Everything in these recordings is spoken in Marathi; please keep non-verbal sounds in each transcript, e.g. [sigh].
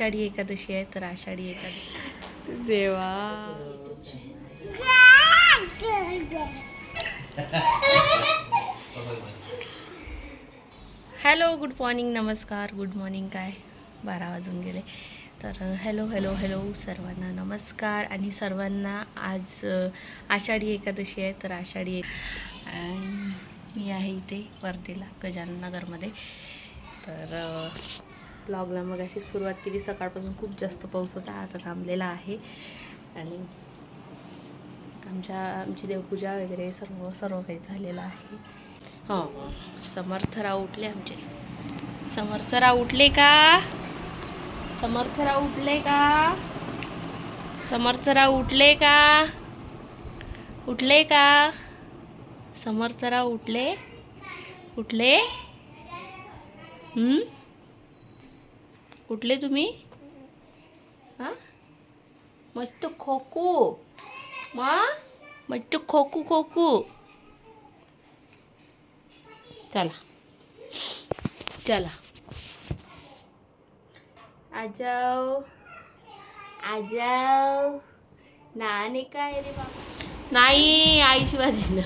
आषाढी एकादशी आहे तर आषाढी एकादशी. देवा. हॅलो गुड मॉर्निंग नमस्कार गुड मॉर्निंग काय? बारा वाजून गेले. तर हॅलो हॅलो हॅलो सर्वांना नमस्कार. आणि सर्वांना आज आषाढी एकादशी आहे तर आषाढी एक मी आहे इथे वर्धेला गजानन नगरमध्ये. तर ब्लॉगला मग अशी सुरुवात केली सकाळपासून खूप जास्त पाऊस होता आता थांबलेला आहे. आणि आमच्या आमची देवपूजा वगैरे सर्व सर्व काही झालेलं आहे. हो. समर्थराव उठले आमचे. समर्थराव उठले का? समर्थराव उठले का? समर्थराव उठले का? उठले का? समर्थराव उठले? उठले? उठले तुम्ही? हां? मस्त खोकू. मा? मस्त खोकू खोकू. चला. चला. आ जाओ आ जाओ नाणे काय रे बाबा नाही आई शिवाजी ना.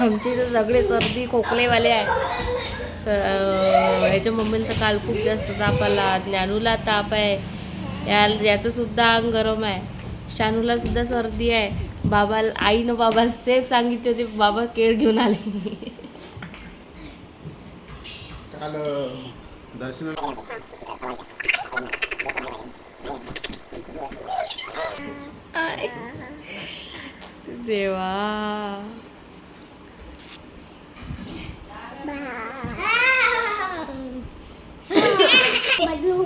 आमचे इथं सगळे सर्दी खोकलेवाले आहे स याच्या मम्मीला तर काल खूप जास्त ताप आला. ज्ञानूला ताप आहे. या याचं सुद्धा अंग गरम आहे. शानूला सुद्धा सर्दी आहे. बाबा आईनं बाबा सेफ सांगितले होते बाबा केळ घेऊन आले. काल देवा.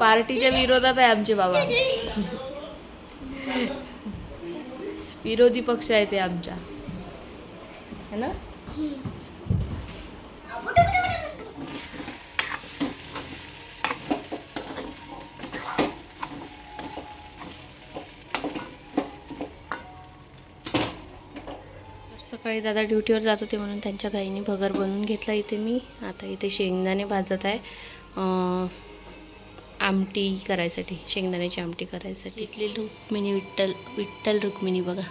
पार्टीच्या विरोधात आहे आमचे बाबा. विरोधी पक्ष आहे ते आमच्या. है ना? सकाळी दादा ड्युटीवर जात होते म्हणून त्यांच्या गाईने भगर बनवून घेतला. इथे मी आता इथे शेंगदाणे भाजत आहे. आमटी करायसाठी शेंगदाण्याची आमटी करायसाठी. इथली रुक्मिणी विठ्ठल विठ्ठल रुक्मिणी बघा.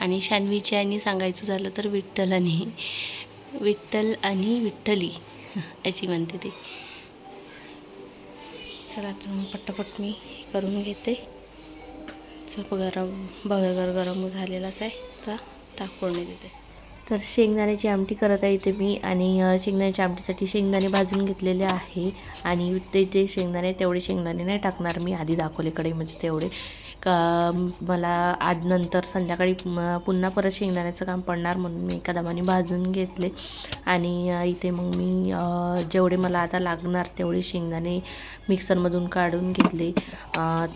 आणि शान्वीची आणि सांगायचं झालं तर विठ्ठल आणि विठ्ठल आणि विठ्ठली अशी म्हणते ती. चला तर मग मी करून घेते. चप गरम बगर गरम झालेलाच आहे. तर ताक फोडणी देते. तर शेंगदाण्याची आमटी करत आहे इथे मी. आणि शेंगदाण्याच्या आमटीसाठी शेंगदाणे भाजून घेतलेले आहे. आणि ते ते शेंगदाणे तेवढे शेंगदाणे नाही टाकणार मी. आधी दाखवलेकडे म्हणजे तेवढे. का मला आज नंतर संध्याकाळी पुन्हा परत शेंगदाण्याचं काम पडणार म्हणून मी एका दमाने भाजून घेतले. आणि इथे मग मी जेवढे मला आता लागणार तेवढे शेंगदाणे मिक्सरमधून काढून घेतले.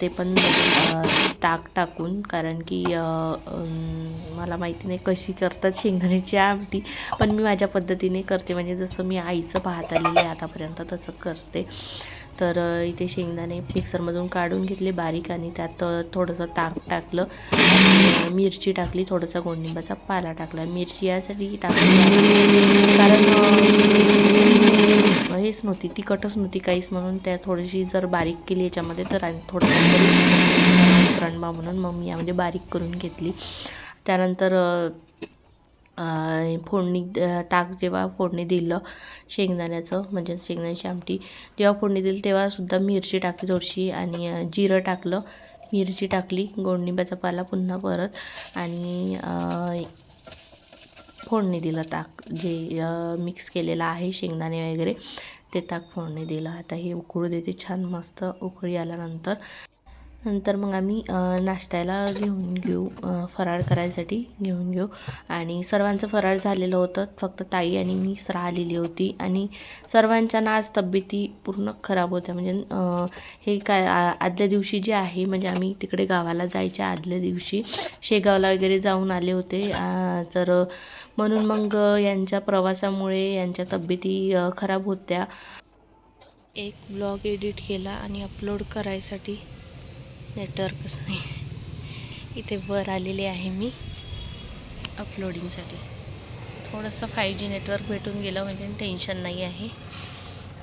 ते पण टाक ताक टाकून. कारण की मला माहिती नाही कशी करतात शेंगदाणे शेंगदाण्याची आमटी पण मी माझ्या पद्धतीने करते. म्हणजे जसं मी आईचं पाहत आलेली आहे आतापर्यंत तसं करते. तर इथे शेंगदाणे मिक्सरमधून काढून घेतले बारीक आणि त्यात थोडंसं ताक टाकलं. मिरची टाकली थोडासा गोडनिंबाचा पाला टाकला. मिरची यासाठी टाकली कारण हेच नव्हती तिखटच नव्हती काहीच. म्हणून त्या थोडीशी जर बारीक केली याच्यामध्ये तर आणि थोडंसं रणबा म्हणून मग मी यामध्ये बारीक करून घेतली. त्यानंतर फोडणी ताक जेव्हा फोडणी दिलं शेंगदाण्याचं म्हणजे शेंगदाण्याची आमटी जेव्हा फोडणी दिली तेव्हासुद्धा मिरची टाकली थोडीशी आणि जिरं टाकलं. मिरची टाकली गोडनिंबाचा पाला पुन्हा परत आणि फोडणी दिलं ताक जे मिक्स केलेलं आहे शेंगदाणे वगैरे ते ताक फोडणी दिलं. आता हे उकळू देते छान मस्त उकळी आल्यानंतर. नंतर मग आम्ही नाश्त्याला घेऊन घेऊ फराळ करायसाठी घेऊन घेऊ. आणि सर्वांचं फराळ झालेलं होतं. फक्त ताई आणि मीच राहिलेली होती. आणि सर्वांच्या ना आज तब्येती पूर्ण खराब होत्या. म्हणजे हे काय आ- आदल्या दिवशी जे आहे म्हणजे आम्ही तिकडे गावाला जायच्या आदल्या दिवशी शेगावला वगैरे जाऊन आले होते. तर म्हणून मग यांच्या प्रवासामुळे यांच्या तब्येती खराब होत्या. एक ब्लॉग एडिट केला आणि अपलोड करायसाठी नेटवर्कच नाही. इथे वर आलेले आहे मी अपलोडिंगसाठी थोडंसं फाय जी नेटवर्क भेटून गेलं म्हणजे टेन्शन नाही आहे.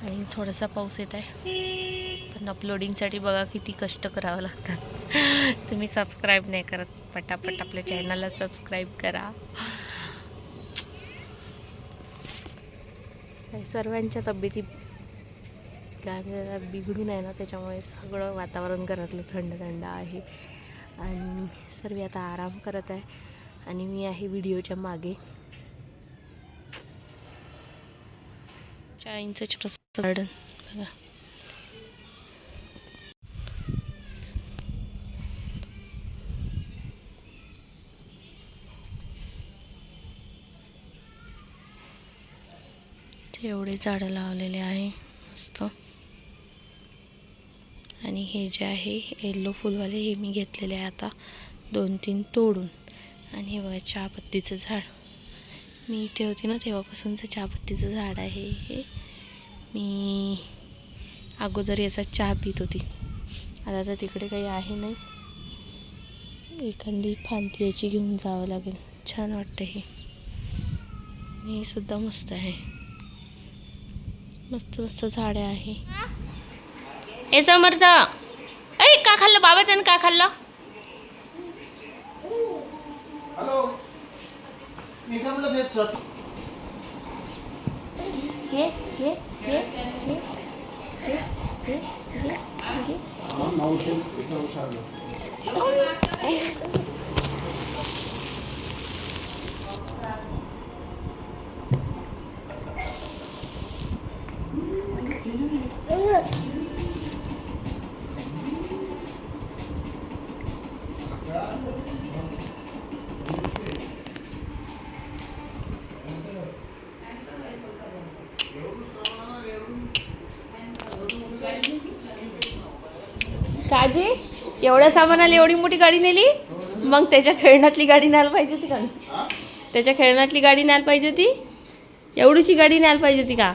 आणि थोडासा पाऊस येत आहे. पण अपलोडिंगसाठी बघा किती कष्ट करावं लागतात. [laughs] तुम्ही सबस्क्राईब नाही करत. पटापट आपल्या चॅनलला सबस्क्राईब करा. सर्वांच्या तब्येती काय बिघडून आहे ना त्याच्यामुळे सगळं वातावरण घरातलं थंड थंड आहे. आणि सर्व आता आराम करत आहे. आणि मी आहे व्हिडिओच्या मागे. चाईंचं छोटंसं गार्डन बघा. ते एवढे झाडं लावलेले आहे. मस्त. आणि हे जे आहे येल्लो फुलवाले हे मी घेतलेले आहे आता दोन तीन तोडून. आणि हे बघा चहापत्तीचं झाड. मी इथे होते ना तेव्हापासूनचं चहापत्तीचं झाड आहे हे. मी अगोदर याचा चहा पित होती. आता तर तिकडे काही आहे नाही. एखादी फांती याची घेऊन जावं लागेल. छान वाटतं हे. हे सुद्धा मस्त आहे. मस्त मस्त झाडे आहे. हे समर्थ. ऐ का खाल्लं? बाबा त्यानं का खाल्लं? घे घे घे घे घे काजी एवढ्या सामानाला एवढी मोठी गाडी नेली? मग त्याच्या खेळण्यातली गाडी न्यायला पाहिजे होती का? त्याच्या खेळण्यातली गाडी न्यायला पाहिजे होती? एवढीची गाडी न्यायला पाहिजे होती का?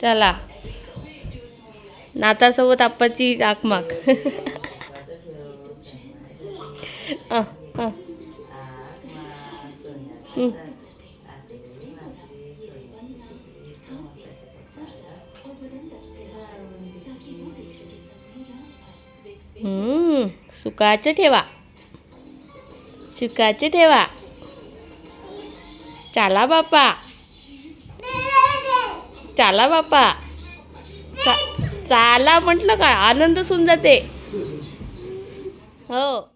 चला. नातासोबत आप्पाची आकमाक. [laughs] अ, अ. सुकाचे ठेवा. सुकाचे ठेवा. चाला बापा. चाला बापा. चा चाला म्हटलं का? आनंद सुन जाते. हो.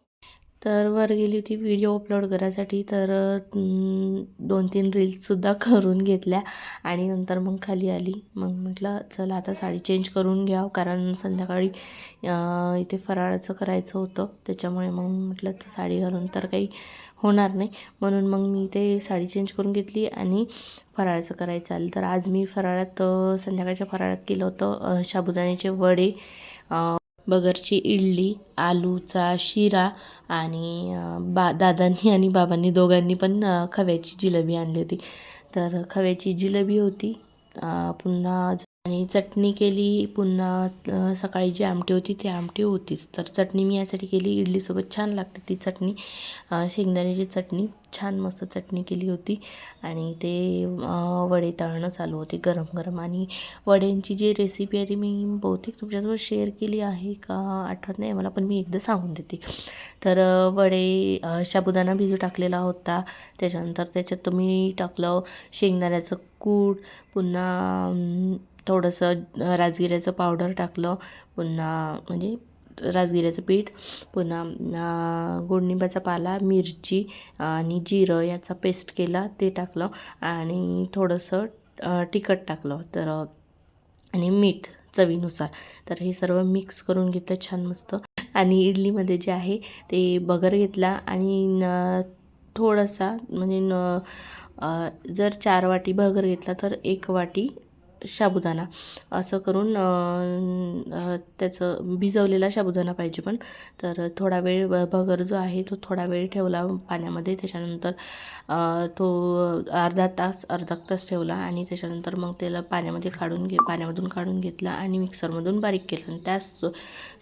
तर वर गेली होती व्हिडिओ अपलोड करायसाठी तर दोन तीन रील्ससुद्धा [laughs] करून घेतल्या आणि नंतर मग खाली आली. मग म्हटलं चला आता साडी चेंज करून घ्यावं कारण संध्याकाळी इथे फराळाचं करायचं होतं. त्याच्यामुळे मग म्हटलं साडी घालून तर काही होणार नाही. म्हणून मग मी ते साडी चेंज करून घेतली आणि फराळाचं करायचं आलं. तर आज मी फराळात संध्याकाळच्या फराळात केलं होतं शाबुदाण्याचे साबुदाण्याचे वडे बगरची इडली आलूचा शिरा आणि बा दादांनी आणि बाबांनी दोघांनी पण खव्याची जिलेबी आणली होती. तर खव्याची जिलेबी होती. पुन्हा आणि चटणी केली पुन्हा सकाळी जी आमटी होती ती आमटी होतीच. तर चटणी मी यासाठी केली. इडलीसोबत छान लागते ती चटणी. शेंगदाण्याची चटणी छान मस्त चटणी केली होती. आणि ते वडे तळणं चालू होते गरम गरम. आणि वड्यांची जी रेसिपी आहे ती मी बहुतेक तुमच्यासोबत शेअर केली आहे का? आठवत नाही मला पण मी एकदा सांगून देते. तर वडे अ, साबुदाणा भिजू टाकलेला होता. त्याच्यानंतर त्याच्यात मी टाकलं शेंगदाण्याचं कूट पुन्हा थोडंसं राजगिऱ्याचं पावडर टाकलं पुन्हा म्हणजे राजगिऱ्याचं पीठ पुन्हा गोडनिंबाचा पाला मिरची आणि जिरं याचा पेस्ट केला ते टाकलं आणि थोडंसं तिखट टाकलं. तर आणि मीठ चवीनुसार. तर हे सर्व मिक्स करून घेतलं छान मस्त. आणि इडलीमध्ये जे आहे ते बगर घेतला आणि थोडासा म्हणजे न जर चार वाटी बगर घेतला तर एक वाटी साबुदाणा असं करून त्याचं भिजवलेला साबुदाणा पाहिजे पण. तर थोडा वेळ भगर जो आहे तो थोडा वेळ ठेवला पाण्यामध्ये. त्याच्यानंतर तो अर्धा तास अर्धा तास ठेवला आणि त्याच्यानंतर मग त्याला पाण्यामध्ये काढून घे पाण्यामधून काढून घेतला आणि मिक्सरमधून बारीक केलं. आणि त्याच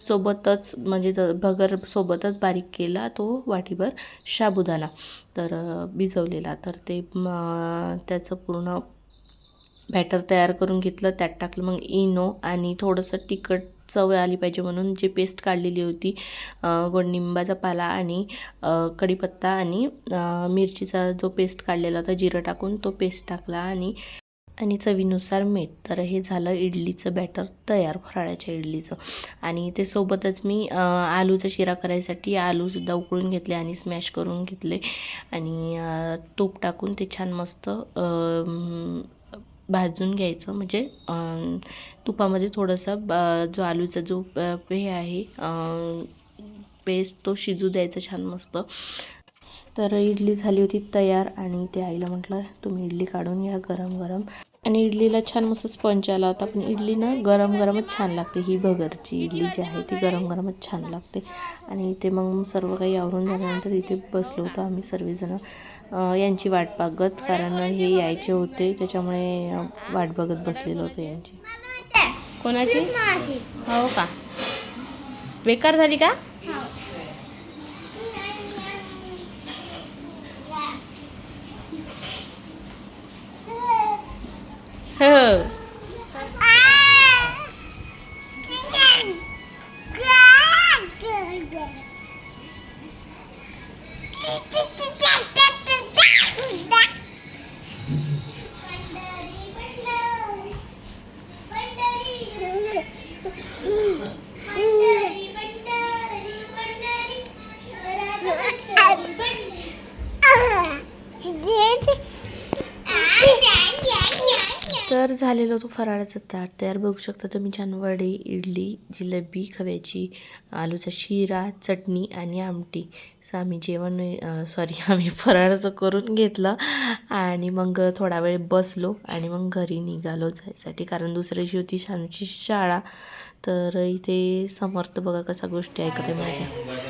सोबतच म्हणजे भगर सोबतच बारीक केला तो वाटीभर साबुदाणा तर भिजवलेला. तर ते त्याचं पूर्ण बॅटर तयार करून घेतलं त्यात टाकलं. मग इनो आणि थोडंसं तिखट चव आली पाहिजे म्हणून जी पेस्ट काढलेली होती गोडनिंबाचा पाला आणि कढीपत्ता आणि मिरचीचा जो पेस्ट काढलेला होता जिरं टाकून तो पेस्ट टाकला आणि आणि चवीनुसार मीठ. तर हे झालं इडलीचं बॅटर तयार फराळाच्या इडलीचं. आणि ते सोबतच मी आलूचा शिरा करायसाठी आलूसुद्धा उकळून घेतले आणि स्मॅश करून घेतले. आणि तूप टाकून ते छान मस्त भाजून घ्यायचं. म्हणजे तुपामध्ये थोडंसं जो आलूचा जो हे आहे पेस्ट तो शिजू द्यायचा छान मस्त. तर इडली झाली होती तयार आणि ते आईला म्हटलं तुम्ही इडली काढून घ्या गरम गरम. आणि इडलीला छान मस्त स्पंच आला होता पण इडली ना गरम गरमच छान लागते. ही भगरची इडली जी आहे ती गरम गरमच छान लागते. आणि इथे मग सर्व काही आवरून झाल्यानंतर इथे बसलो होतो आम्ही सर्वजणं. यांची वाट बघत कारण हे यायचे होते त्याच्यामुळे वाट बघत बसलेलो होतो यांची. कोणाची? हो का? बेकार झाली का? हो तर झालेला तो फराळाचं ताट. तयार बघू शकता तुम्ही छान वडे इडली जिलेबी खव्याची आलूचा शिरा चटणी आणि आमटी. असं आम्ही जेवण सॉरी [laughs] आम्ही फराळाचं करून घेतलं आणि मग थोडा वेळ बसलो आणि मग घरी निघालो जायसाठी. कारण दुसऱ्या दिवशी होती शानूची शाळा. तर इथे समर्थ बघा कसा गोष्टी ऐकते माझ्या.